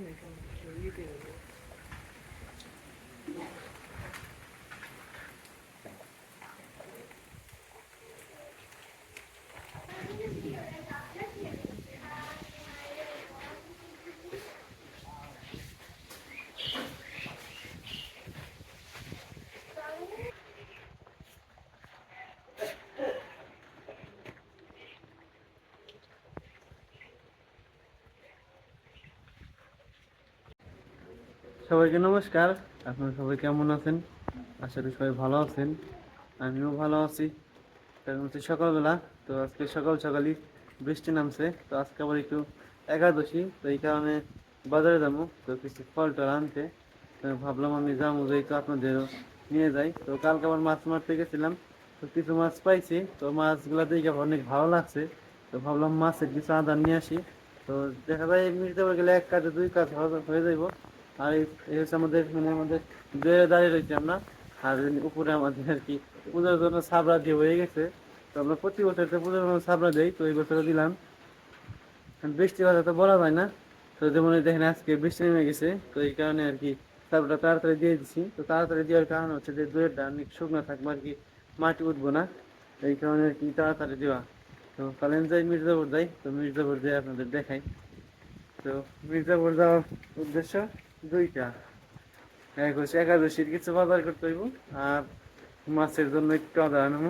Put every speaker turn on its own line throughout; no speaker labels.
Good. সবাইকে নমস্কার। আপনারা সবাই কেমন আছেন? আশা করি সবাই ভালো আছেন। আমিও ভালো আছি। কারণ হচ্ছে সকালবেলা, তো আজকে সকাল সকালই বৃষ্টি নামছে। তো আজকে আবার একটু একাদশী, তো এই কারণে বাজারে যাব। তো কিছু ফল টল আনতে, তো ভাবলাম আমি যাব যেহেতু আপনাদেরও নিয়ে যাই। তো কালকে আবার মাছ মারতে গেছিলাম। তো কিছু মাছ পাইছি। তো মাছগুলা দেখে অনেক ভালো লাগছে। তো ভাবলাম মাছের কিছু আদার নিয়ে আসি। তো দেখা যায় মিশতে গেলে এক কাজে দুই কাজ হয়ে- হয়ে যাইব। আর এই হচ্ছে আমাদের মানে আমাদের দুয়ে দাঁড়িয়ে রয়েছি আমরা। আর উপরে আমাদের আর কি পূজার জন্য সাবরা দিয়ে হয়ে গেছে। তো আমরা প্রতি বছর তো পূজার জন্য সাবরা দেই, তো এই বছরও দিলাম। বৃষ্টি কথা তো বলা যায় না। তো যেমন দেখেন আজকে বৃষ্টি নেমে গেছে, তো এই কারণে আর কি সাবরা তাড়াতাড়ি দিয়ে দিছি। তো তাড়াতাড়ি দেওয়ার কারণ হচ্ছে যে দুয়েরটা অনেক শুকনো থাকবে আর কি, মাটি উঠবো না। এই কারণে আর কি তাড়াতাড়ি দেওয়া। তো কালেন যাই মির্জাপুর যাই, তো মির্জাপুর যাই আপনাদের দেখাই। তো মির্জাপুর যাওয়ার উদ্দেশ্য? দুইটা। এক হচ্ছে একাদশীর কিছু বাজার করতে হইব। আর মাছের জন্য একটু আদা আনব।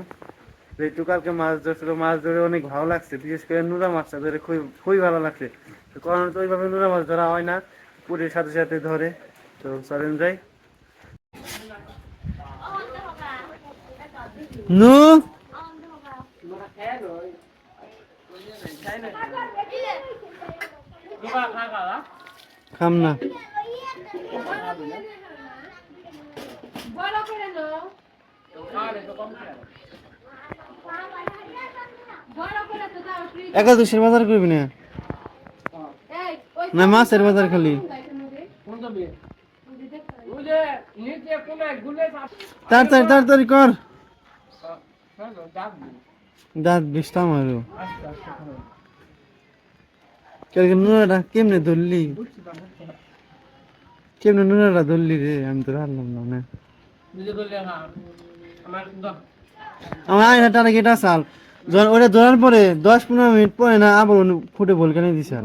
যেহেতু কালকে মাছ ধরছিল, মাছ ধরে অনেক ভালো লাগছে। বিশেষ করে নুরা মাছটা ধরে খুবই খুবই ভালো লাগছে। তো কারণ তো ওইভাবে নুরা মাছ ধরা হয় না। পুরের সাথে সাথে ধরে। তো চলেন যাই। নু? খাম না।
বড় করে নাও ফ্রিজ
একাদশীর বাজার করবি না? না, মাছের বাজার খালি। তাড়াতাড়ি তাড়াতাড়ি কর। দাঁত বিষ্টাম আরও কেমনে ধরলি? কেমনে নুনারা ধরলি রে? আমি তো হারলাম না না। আমার আয়নাটা নাকি কেটা সাল যখন ওটা ধরার পরে দশ পনেরো মিনিট পরে না আবার ফুটে বলকানি দিছেন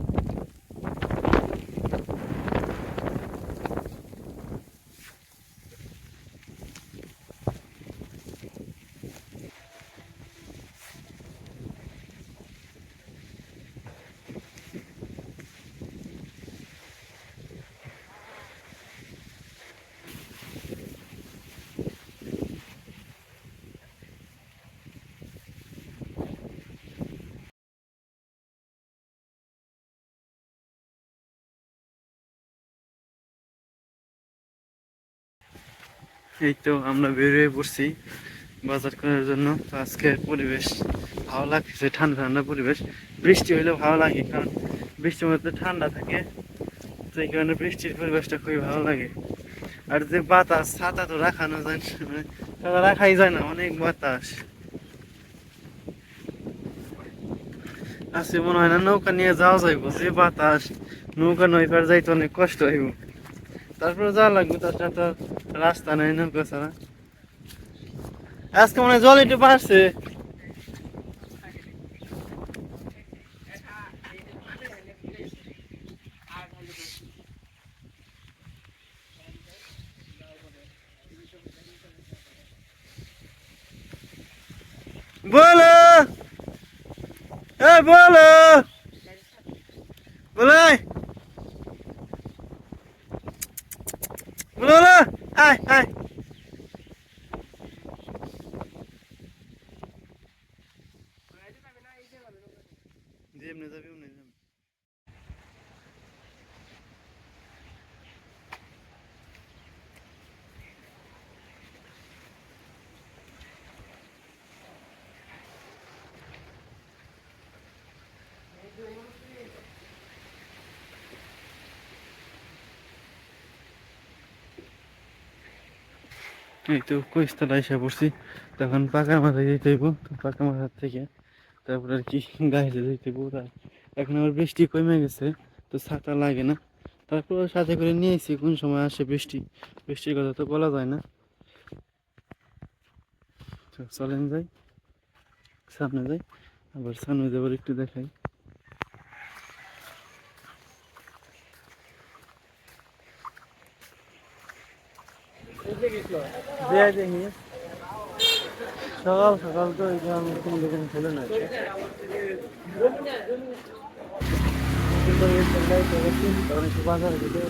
এই তো আমরা বেরিয়ে পড়ছি বাজার করার জন্য। তো আজকের পরিবেশ ভালো লাগছে, ঠান্ডা ঠান্ডা পরিবেশ। বৃষ্টি হইলে ভালো লাগে, কারণ বৃষ্টির মধ্যে ঠান্ডা থাকে। তো এই কারণে বৃষ্টির পরিবেশটা খুবই ভালো লাগে। আর যে বাতাস, ছাতা তো রাখানো যায় মানে ছাতা রাখাই যায় না, অনেক বাতাস। আজকে মনে হয় না নৌকা নিয়ে যাওয়া যাইব, যে বাতাস, নৌকা নই যাইতে অনেক কষ্ট হইব। তারপরে যাওয়া লাগবে, তার তো রাস্তা নেই নৌকা ছাড়া আজকে মনে জল একটু বাড়ছে। বলো। এ বলো। বলো বলো বলো আয় আয় যেমনি যাবি অমনি যাবি এই তো কইস্তলা এসে পড়ছি। তখন পাকা মাথায় যেতে হইব পাকা মাথার থেকে তারপরে আর কি গাড়িতে যেতে হইব। এখন আবার বৃষ্টি কমে গেছে, তো ছাতা লাগে না। তারপর সাথে করে নিয়েছি কোন সময় আসে বৃষ্টি। বৃষ্টির কথা তো বলা যায় না। চলেন যাই, সামনে যাই, আবার সামনে যাবার একটু দেখাই। দেয়া দেখি সকাল সকাল তো গ্রাম কোনো দোকান খোলে না। তখন একটু বাজার ভিতরে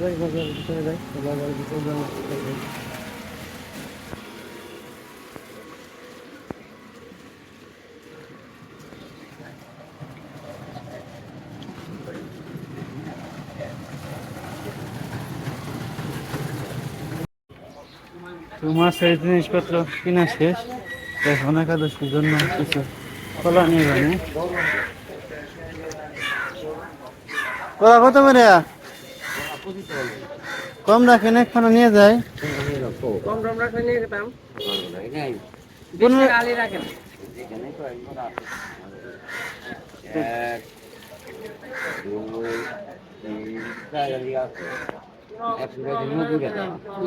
যাই বাজার ভিতরে যাই তো বাজারের ভিতরে যাওয়ার চেষ্টা করি। তো মাছের জিনিসপত্র কিনা শেষ? এখন একাদশীর জন্য কিছু কলা নিয়ে যাবে কলা কত করে? কম রাখেন একখানা নিয়ে যায়?
কম রাখলে নিয়ে যেতাম।
কোন
বেশি আলি রাখেন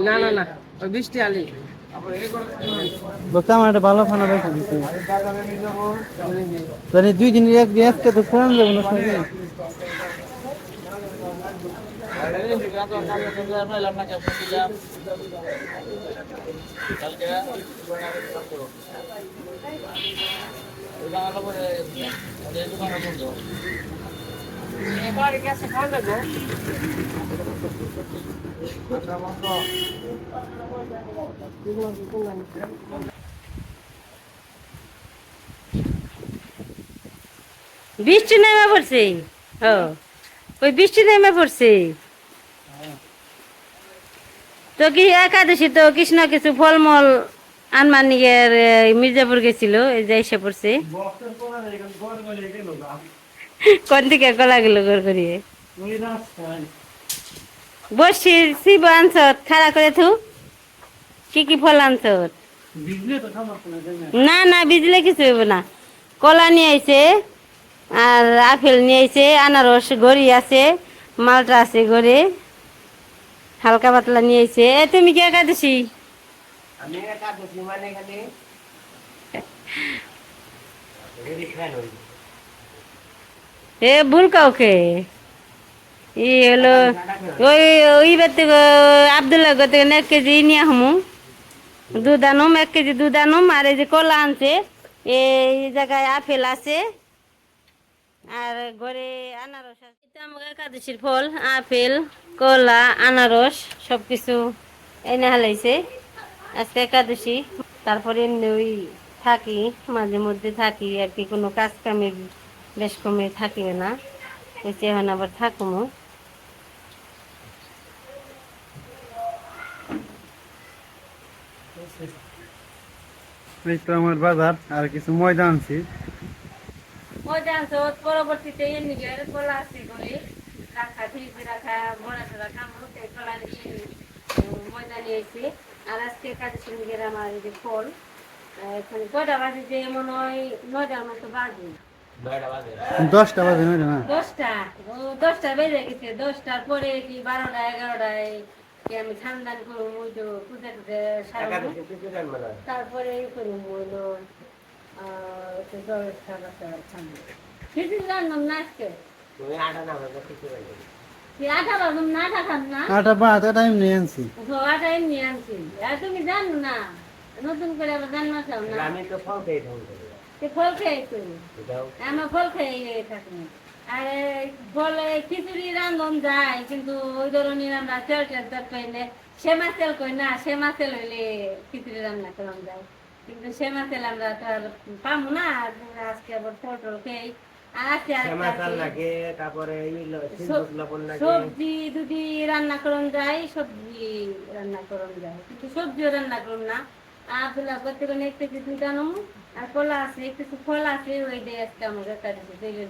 না না না, ওই বৃষ্টি আলি।
বলতে আমার একটা ভালো খানা দেখে দিতে। তাহলে দুই দিনের এক দিন
বৃষ্টি নেমে পড়ছে। ও, ওই বৃষ্টি নেমে পড়ছে। তো কি একাদশী তো কৃষ্ণ কিছু ফলমল আনবার নিয়ে মির্জাপুর গেছিল, এই যে এসে পড়ছে। কোন দিকে গলা গেল করিয়ে? বসছি শিব আনছত খাড়া করে থু। কি কি ফল আনছত
বিজলি তো খাবার কোনো জায়গায়
না। না বিজলে কিছু হইব না। কলা নিয়ে আইছে আর আপেল নিয়ে আইছে আনারস গড়ি আছে মালটা আছে গড়ে। হালকা পাতলা নিয়ে আইছে। এ তুমি কি একাদশী?
আমি একা বসি মানে খালি
এ ভুল কাউকে? ই হলো, ওই ওই বেতে আবদুল্লাহ গতে এক কেজি নিয়ে আহমু। দুধ আনুম, এক কেজি দুধ আনুম, আর এই যে কলা আনছে, এই জায়গায় আপেল আছে, আর ঘরে আনারস আছে। আমাকে একাদশীর ফল, আপেল, কলা, আনারস সব কিছু এনে হালাইছে। আজকে একাদশী, তারপরে এমনি ওই থাকি, মাঝে মধ্যে থাকি, আর কি কোনো কাজ কামে বেশ কমে থাকি না। হচ্ছে এখন আবার থাকুমো।
এই তো আমার বাজার আর কিছু ময়দা আনছি।
আছে ওর পরবর্তীতে এমনি গেলে কলা আছে করে রাখা ফ্রিজে রাখা বড়া টড়া কামড়তে কলা নিয়ে ময়দা নিয়েছি আর আজকে কাজে সঙ্গে আমার এই যে ফল। এখন কয়টা বাজে যে মনে হয় নয়টার মতো বাজে।
দশটা বাজে না
দশটা? দশটা বেজে গেছে দশটার পরে কি বারোটা এগারোটায় কি আমি খানদান করব ওই তো পূজা টুজা সারবো
একাদশী কিছু জানব না
তারপরে এই করব হইল আহ, একটু জলের খাবার টাবার খাব কিছু জানলাম না আজকে।
তুমি আটা না হবে কিছু জানব
কি আটা বাজুম না আটা খাম না?
আটা বারোটা টাইম নিয়ে আনছি।
আর তুমি জানো না নতুন করে আবার জানো না?
আমি তো ফল খেয়ে
ফল খেয়ে
এটাও?
আমরা ফল খেয়ে থাকি। আর ফলে খিচুড়ি রান্ধন যায় কিন্তু ওই ধরনের আমরা তেল টেল তেল কইলে সেমা তেল কই না সেমা তেল হইলে খিচুড়ি রান্না করান যায়। কিন্তু সেমা তেল আমরা তো আর পাবো না আজকে আবার ফল টল খেয়ে সবজি দুদি রান্না করন যায় সবজি রান্না করন যায়। কিন্তু সবজিও রান্না করুন না। আবদুল্লাহ করতে কোনো একটু কিছু জানো আর কলা আছে একটু ফল আছে ওই দিয়ে আজকে আমাকে কাছে তৈরি